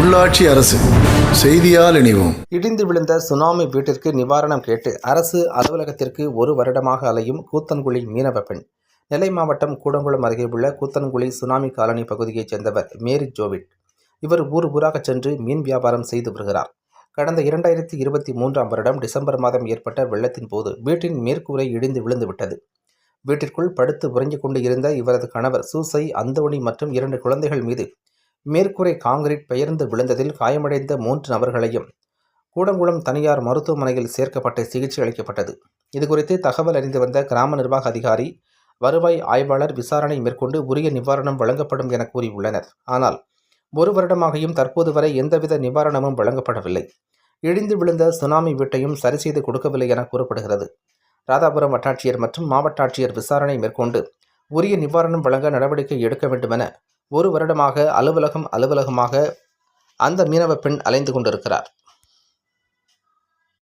உள்ளாட்சி அரசு. செய்தியால் இணைவோம். இடிந்து விழுந்த சுனாமி வீட்டிற்கு நிவாரணம் கேட்டு அரசு அலுவலகத்திற்கு ஒரு வருடமாக அலையும் கூத்தன்குழி மீனவ பெண். நெல்லை மாவட்டம் கூடங்குளம் அருகே உள்ள கூத்தன்குழி சுனாமி காலனி பகுதியைச் சேர்ந்தவர் மேரி ஜோவிட். இவர் ஊர் ஊராக சென்று மீன் வியாபாரம் செய்து வருகிறார். கடந்த இரண்டாயிரத்தி இருபத்தி மூன்றாம் வருடம் டிசம்பர் மாதம் ஏற்பட்ட வெள்ளத்தின் போது வீட்டின் மேற்கூரை இடிந்து விழுந்துவிட்டது வீட்டிற்குள் படுத்து உறங்கிக் கொண்டு இருந்த இவரது கணவர் சூசை அந்தோணி மற்றும் இரண்டு குழந்தைகள் மீது மேற்கூரை காங்கிரீட் பெயர்ந்து விழுந்ததில் காயமடைந்த மூன்று நபர்களையும் கூடங்குளம் தனியார் மருத்துவமனையில் சேர்க்கப்பட்டு சிகிச்சை அளிக்கப்பட்டது. இதுகுறித்து தகவல் அறிந்து வந்த கிராம நிர்வாக அதிகாரி வருவாய் ஆய்வாளர் விசாரணை மேற்கொண்டு உரிய நிவாரணம் வழங்கப்படும் என கூறியுள்ளனர். ஆனால் ஒரு வருடமாகியும் தற்போது வரை எந்தவித நிவாரணமும் வழங்கப்படவில்லை. இடிந்து விழுந்த சுனாமி வீட்டையும் சரி செய்து கொடுக்கவில்லை என கூறப்படுகிறது. ராதாபுரம் வட்டாட்சியர் மற்றும் மாவட்ட ஆட்சியர் விசாரணை மேற்கொண்டு உரிய நிவாரணம் வழங்க நடவடிக்கை எடுக்க வேண்டுமென ஒரு வருடமாக அலுவலகம் அலுவலகமாக அந்த மீனவ பெண் அலைந்து கொண்டிருக்கிறார்.